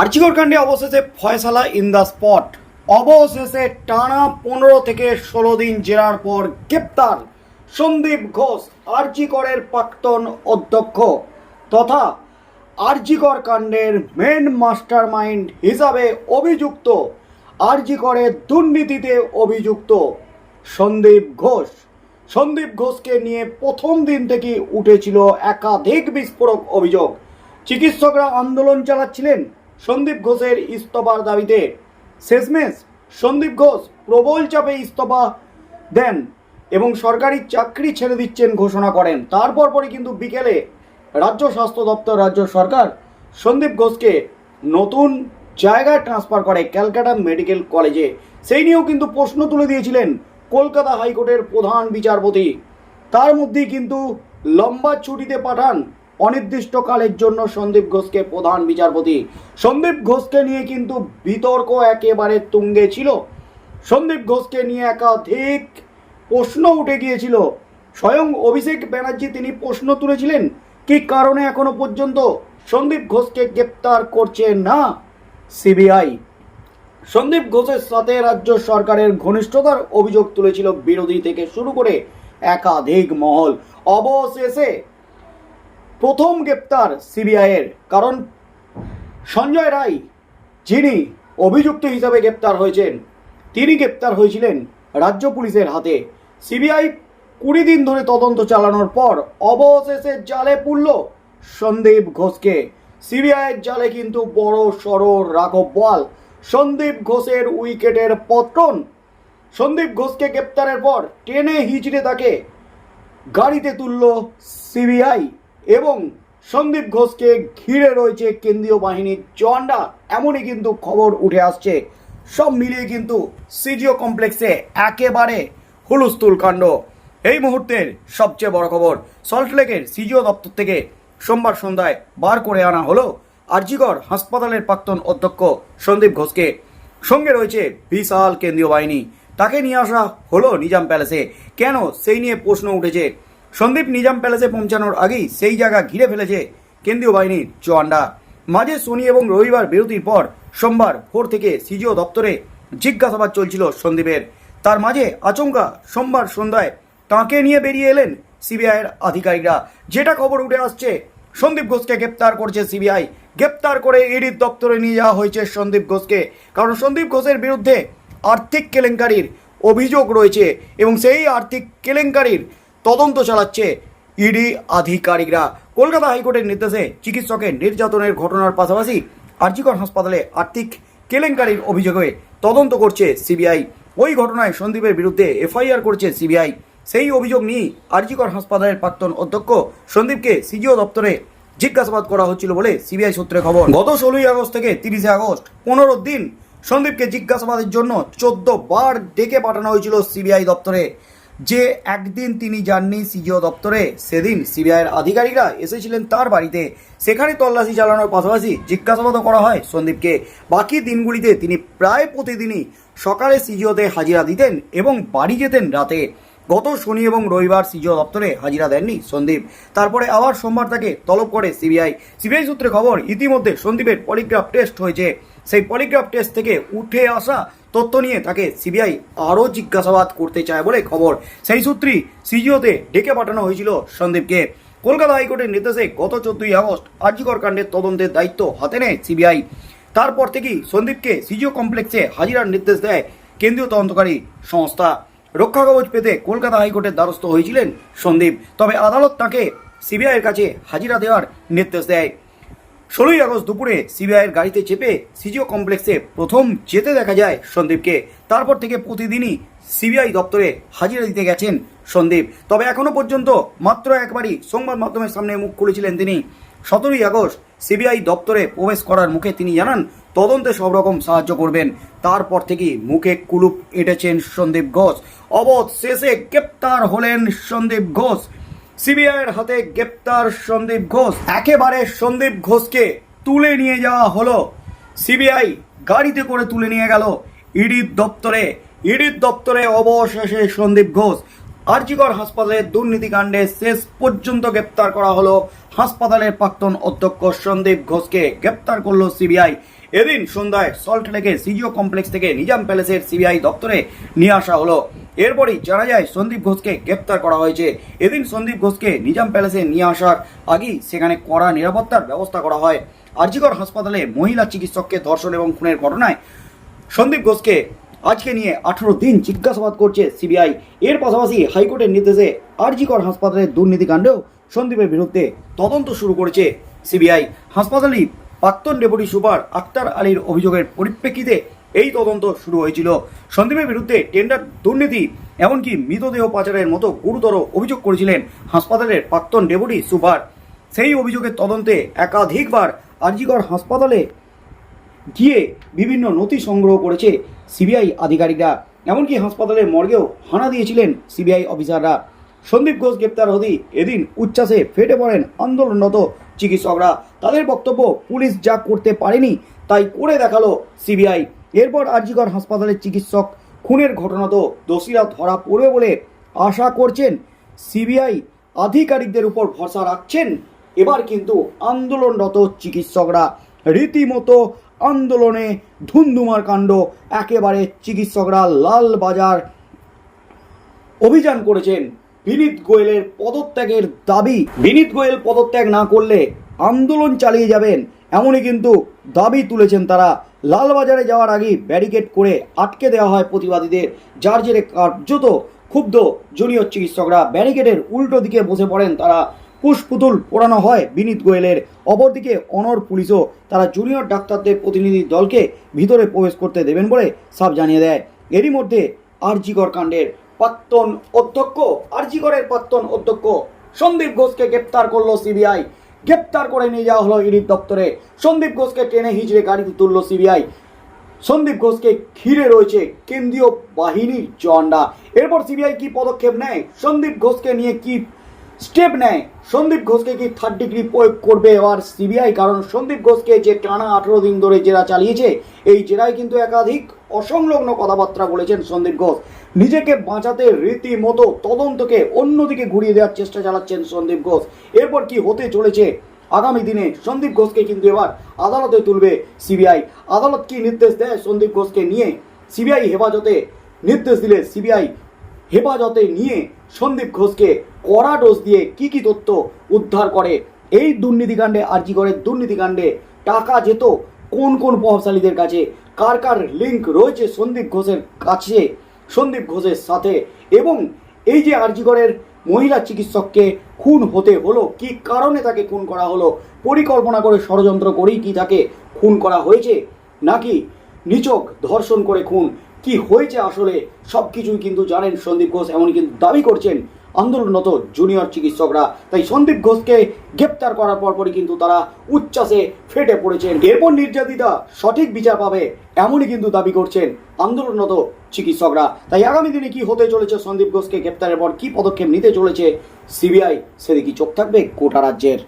আর্চিকর কাণ্ডে অবশেষে ফয়সালা ইন দ্য স্পট। অবশেষে টানা পনেরো থেকে ষোলো দিন জেরার পর গ্রেপ্তার সন্দীপ ঘোষ আর্চিকরের প্রাক্তন অধ্যক্ষ তথা আরজিকর কাণ্ডের মেন মাস্টার মাইন্ড হিসাবে অভিযুক্ত, আরজিকরের দুর্নীতিতে অভিযুক্ত সন্দীপ ঘোষ। সন্দীপ ঘোষকে নিয়ে প্রথম দিন থেকে উঠেছিল একাধিক বিস্ফোরক অভিযোগ। চিকিৎসকরা আন্দোলন চালাচ্ছিলেন সন্দীপ ঘোষের ইস্তফার দাবিতে শেষমেশ সন্দীপ ঘোষ প্রবল চাপে ইস্তফা দেন এবং সরকারি চাকরি ছেড়ে দিচ্ছেন ঘোষণা করেন। তারপর পরে কিন্তু বিকেলে রাজ্য স্বাস্থ্য দপ্তর, রাজ্য সরকার সন্দীপ ঘোষকে নতুন জায়গায় ট্রান্সফার করে ক্যালকাটা মেডিকেল কলেজে। সেই নিয়েও কিন্তু প্রশ্ন তুলে দিয়েছিলেন কলকাতা হাইকোর্টের প্রধান বিচারপতি। তার মধ্যেই কিন্তু লম্বা ছুটিতে পাঠান অনির্দিষ্টকালের জন্য সন্দীপ ঘোষকে প্রধান বিচারপতি। সন্দীপ ঘোষকে নিয়ে কিন্তু বিতর্ক একেবারে তুঙ্গে ছিল। সন্দীপ ঘোষকে নিয়ে একাধিক প্রশ্ন উঠে গিয়েছিল। স্বয়ং অভিষেক ব্যানার্জি তিনি প্রশ্ন তুলেছিলেন, কি কারণে এখনও পর্যন্ত সন্দীপ ঘোষকে গ্রেপ্তার করছে না সিবিআই? সন্দীপ ঘোষের সাথে রাজ্য সরকারের ঘনিষ্ঠতার অভিযোগ তুলেছিল বিরোধী থেকে শুরু করে একাধিক মহল। অবশেষে প্রথম গ্রেপ্তার সিবিআইয়ের, কারণ সঞ্জয় রায়, যিনি অভিযুক্ত হিসাবে গ্রেপ্তার হয়েছেন, তিনি গ্রেপ্তার হয়েছিলেন রাজ্য পুলিশের হাতে। সিবিআই কুড়ি দিন ধরে তদন্ত চালানোর পর অবশেষে জালে পুরল সন্দীপ ঘোষকে। সিবিআইয়ের জালে কিন্তু বড় সড় রাঘব বল, সন্দীপ ঘোষের উইকেটের পতন সন্দীপ ঘোষকে গ্রেপ্তারের পর টেনে হিচড়ে তাকে গাড়িতে তুলল সিবিআই। এবং সন্দীপ ঘোষকে ঘিরে রয়েছে কেন্দ্রীয় বাহিনীর জওয়ানরা। এমনই কিন্তু খবর উঠে আসছে। সব মিলিয়ে কিন্তু সিজিও কমপ্লেক্সে একেবারে হুলুস্থুল কাণ্ড। এই মুহূর্তের সবচেয়ে বড় খবর সল্টলেকের সিজিও দপ্তর থেকে সোমবার সন্ধ্যায় বার করে আনা হলো আরজিগড় হাসপাতালের প্রাক্তন অধ্যক্ষ সন্দীপ ঘোষকে। সঙ্গে রয়েছে বিশাল কেন্দ্রীয় বাহিনী। তাকে নিয়ে আসা হলো নিজাম প্যালেসে। কেন সেই নিয়ে প্রশ্ন উঠেছে? সন্দীপ নিজাম প্যালেসে পৌঁছানোর আগেই সেই জায়গা ঘিরে ফেলেছে কেন্দ্রীয় বাহিনীর জওয়ানরা। মাঝে শনি এবং রবিবার বিরতির পর সোমবার ভোর থেকে সিজিও দপ্তরে জিজ্ঞাসাবাদ চলছিল সন্দীপের। তার মাঝে আচমকা সোমবার সন্ধ্যায় তাঁকে নিয়ে বেরিয়ে এলেন সিবিআইয়ের আধিকারিকরা। যেটা খবর উঠে আসছে, সন্দীপ ঘোষকে গ্রেপ্তার করছে সিবিআই। গ্রেপ্তার করে ইডির দপ্তরে নিয়ে যাওয়া হয়েছে সন্দীপ ঘোষকে। কারণ সন্দীপ ঘোষের বিরুদ্ধে আর্থিক কেলেঙ্কারির অভিযোগ রয়েছে এবং সেই আর্থিক কেলেঙ্কারির তদন্ত চালাচ্ছে ইডি আধিকারিকরা। কলকাতা হাইকোর্টের নির্দেশে চিকিৎসকের নির্যাতনের ঘটনার পাশাপাশি আরজিকর হাসপাতালে আর্থিক কেলেঙ্কারির অভিযোগে তদন্ত করছে সিবিআই। ওই ঘটনায় সন্দীপের বিরুদ্ধে এফআইআর করছে সিবিআই। সেই অভিযোগ নিয়ে আরজিকর হাসপাতালের প্রাক্তন অধ্যক্ষ সন্দীপকে সিজিও দপ্তরে জিজ্ঞাসাবাদ করা হচ্ছিল বলে সিবিআই সূত্রে খবর। গত ষোলোই আগস্ট থেকে তিরিশে আগস্ট পনেরো দিন সন্দীপকে জিজ্ঞাসাবাদের জন্য চোদ্দ বার ডেকে পাঠানো হয়েছিল সিবিআই দপ্তরে। যে একদিন তিনি যাননি সিজিও দপ্তরে, সেদিন সিবিআইয়ের আধিকারিকরা এসেছিলেন তার বাড়িতে। সেখানে তল্লাশি চালানোর পাশাপাশি জিজ্ঞাসাবাদও করা হয় সন্দীপকে। বাকি দিনগুলিতে তিনি প্রায় প্রতিদিনই সকালে সিজিওতে হাজিরা দিতেন এবং বাড়ি যেতেন রাতে। গত শনি এবং রবিবার সিজিও দপ্তরে হাজিরা দেননি সন্দীপ। তারপরে আবার সোমবার তাকে তলব করে সিবিআই। সিবিআই সূত্রে খবর, ইতিমধ্যে সন্দীপের পলিগ্রাফ টেস্ট হয়েছে। সেই পলিগ্রাফ টেস্ট থেকে উঠে আসা তথ্য নিয়ে তাকে সিবিআই আরও জিজ্ঞাসাবাদ করতে চায় বলে খবর। সেই সূত্রেই সিজিওতে ডেকে পাঠানো হয়েছিল সন্দীপকে। কলকাতা হাইকোর্টের নির্দেশে গত চোদ্দই আগস্ট আর্জিকর কাণ্ডের তদন্তের দায়িত্ব হাতে নেয় সিবিআই। তারপর থেকেই সন্দীপকে সিজিও কমপ্লেক্সে হাজিরার নির্দেশ দেয় কেন্দ্রীয় তদন্তকারী সংস্থা। রক্ষা কবচ পেতে কলকাতা হাইকোর্টের দ্বারস্থ হয়েছিলেন সন্দীপ, তবে আদালত তাকে সিবিআইয়ের কাছে হাজিরা দেওয়ার নির্দেশ দেয়। ষোলোই আগস্ট দুপুরে সিবিআইয়ের গাড়িতে চেপে সিজিও কমপ্লেক্সে প্রথম যেতে দেখা যায় সন্দীপকে। তারপর থেকে প্রতিদিনই সিবিআই দপ্তরে হাজিরা দিতে গেছেন সন্দীপ। তবে এখনও পর্যন্ত মাত্র একবারই সংবাদ মাধ্যমের সামনে মুখ খুলেছিলেন তিনি। সতেরোই আগস্ট সিবিআই দপ্তরে প্রবেশ করার মুখে তিনি জানান, তদন্তে সব রকম সাহায্য করবেন। তারপর থেকেই মুখে কুলুপ এঁটেছেন সন্দীপ ঘোষ। অবধ শেষে গ্রেপ্তার হলেন সন্দীপ ঘোষ। সিবিআইয়ের হাতে গ্রেপ্তার সন্দীপ ঘোষ। একেবারে সন্দীপ ঘোষকে তুলে নিয়ে যাওয়া হলো। সিবিআই গাড়িতে করে তুলে নিয়ে গেল ইডির দপ্তরে। ইডির দপ্তরে অবশেষে সন্দীপ ঘোষ আরজিকর হাসপাতালের দুর্নীতিকাণ্ডে শেষ পর্যন্ত গ্রেপ্তার করা হলো হাসপাতালের প্রাক্তন অধ্যক্ষ সন্দীপ ঘোষকে। গ্রেপ্তার করল সিবিআই। এদিন সন্ধ্যায় সল্ট লেকে সিজিও কমপ্লেক্স থেকে নিজাম প্যালেসের সিবিআই দপ্তরে নিয়ে আসা হলো। এরপরই জানা যায়, সন্দীপ ঘোষকে গ্রেপ্তার করা হয়েছে। এদিন সন্দীপ ঘোষকে নিজাম প্যালেসে নিয়ে আসার আগেই সেখানে কড়া নিরাপত্তার ব্যবস্থা করা হয়। আরজিকর হাসপাতালে মহিলা চিকিৎসককে ধর্ষণ এবং খুনের ঘটনায় সন্দীপ ঘোষকে আজকে নিয়ে আঠারো দিন জিজ্ঞাসাবাদ করছে সিবিআই। এর পাশাপাশি হাইকোর্টের নির্দেশে আরজিকর হাসপাতালের দুর্নীতিকাণ্ডেও সন্দীপের বিরুদ্ধে তদন্ত শুরু করেছে সিবিআই। হাসপাতালই প্রাক্তন ডেপুটি সুপার আক্তার আলীর অভিযোগের পরিপ্রেক্ষিতে এই তদন্ত শুরু হয়েছিল। সন্দীপের বিরুদ্ধে টেন্ডার দুর্নীতি, এমনকি মৃতদেহ পাচারের মতো গুরুতর অভিযোগ করেছিলেন হাসপাতালের প্রাক্তন ডেপুটি সুপার। সেই অভিযোগের তদন্তে একাধিকবার আরজিকর হাসপাতালে গিয়ে বিভিন্ন নথি সংগ্রহ করেছে সিবিআই আধিকারিকরা। এমনকি হাসপাতালের মর্গেও হানা দিয়েছিলেন সিবিআই অফিসাররা। সন্দীপ ঘোষ গ্রেপ্তার হতেই এদিন উচ্ছ্বাসে ফেটে পড়েন আন্দোলনরত চিকিৎসকরা। তাদের বক্তব্য পুলিশ যা করতে পারেনি তাই করে দেখাল সিবিআই। এরপর আরজিকর হাসপাতালের চিকিৎসক খুনের ঘটনা তো দোষীরা ধরা পড়বে বলে আশা করছেন। সিবিআই আধিকারিকদের উপর ভরসা রাখছেন। এবার কিন্তু আন্দোলনরত চিকিৎসকরা রীতিমতো আন্দোলনে ধুন্ধুমার কাণ্ড, একেবারে চিকিৎসকরা লাল বাজার অভিযান করেছেন। বিনীত গোয়েলের পদত্যাগের দাবি। বিনীত গোয়েল পদত্যাগ না করলে আন্দোলন চালিয়ে যাবেন, এমনই কিন্তু দাবি তুলেছেন তারা। লালবাজারে যাওয়ার আগেই ব্যারিকেড করে আটকে দেওয়া হয় প্রতিবাদীদের, যার জেরে কার্যত ক্ষুব্ধ জুনিয়র চিকিৎসকরা। ব্যারিকেডের উল্টো দিকে বসে পড়েন তারা। পুষ্পুতুল পোড়ানো হয় বিনীত গোয়েলের। অপরদিকে অনর পুলিশও তারা জুনিয়র ডাক্তারদের প্রতিনিধি দলকে ভিতরে প্রবেশ করতে দেবেন বলে সাফ জানিয়ে দেয়। এরই মধ্যে আরজিকর কাণ্ডের প্রাক্তন অধ্যক্ষ, আরজিকরের প্রাক্তন অধ্যক্ষ সন্দীপ ঘোষকে গ্রেপ্তার করল সিবিআই। গ্রেপ্তার করে নিয়ে যাওয়া হলো ইডির দপ্তরে। সন্দীপ ঘোষকে টেনে হিজড়ে গাড়িতে তুললো সিবিআই। সন্দীপ ঘোষকে ঘিরে রয়েছে কেন্দ্রীয় বাহিনীর জওয়ানরা। এরপর সিবিআই কি পদক্ষেপ নেয়? সন্দীপ ঘোষকে নিয়ে কি স্টেপ নেয়। সন্দীপ ঘোষকে কি থার্ড ডিগ্রি প্রয়োগ করবে এবার সিবিআই কারণ সন্দীপ ঘোষকে যে টানা আঠেরো দিন ধরে জেরা চালিয়েছে, এই জেরায় কিন্তু একাধিক অসংলগ্ন কথাবার্তা বলেছেন সন্দীপ ঘোষ। নিজেকে বাঁচাতে রীতিমতো তদন্তকে অন্যদিকে ঘুরিয়ে দেওয়ার চেষ্টা চালাচ্ছেন সন্দীপ ঘোষ। এরপর কি হতে চলেছে আগামী দিনে? সন্দীপ ঘোষকে কিন্তু এবার আদালতে তুলবে সিবিআই আদালত কি নির্দেশ দেয় সন্দীপ ঘোষকে নিয়ে? সিবিআই হেফাজতে নির্দেশ দিলে সিবিআই হেফাজতে নিয়ে সন্দীপ ঘোষকে কড়া ডোজ দিয়ে কি কি তথ্য উদ্ধার করে? এই দুর্নীতিকাণ্ডে আর্জিগড়ের দুর্নীতিকাণ্ডে টাকা যেত? কোন কোন প্রভাবশালীদের কাছে? কার কার লিঙ্ক রয়েছে সন্দীপ ঘোষের কাছে? সন্দীপ ঘোষের সাথে এবং এই যে আরজিগড়ের মহিলা চিকিৎসককে খুন হতে হলো, কি কারণে তাকে খুন করা হলো? পরিকল্পনা করে ষড়যন্ত্র করেই কি তাকে খুন করা হয়েছে? নাকি নিচক ধর্ষণ করে খুন? কি হয়েছে আসলে? সব কিছুই কিন্তু জানেন সন্দীপ ঘোষ, এমনই কিন্তু দাবি করছেন আন্দোলনরত জুনিয়র চিকিৎসকরা। তাই সন্দীপ ঘোষকে গ্রেপ্তার করার পরপরই কিন্তু তারা উচ্ছ্বাসে ফেটে পড়েছেন। এরপর নির্যাতিতা সঠিক বিচার পাবে, এমনই কিন্তু দাবি করছেন আন্দোলনরত চিকিৎসকরা। তাই আগামী দিনে কি হতে চলেছে সন্দীপ ঘোষকে গ্রেপ্তারের পর? কি পদক্ষেপ নিতে চলেছে? সিবিআই, সেদিকে চোখ থাকবে কোটা রাজ্যের।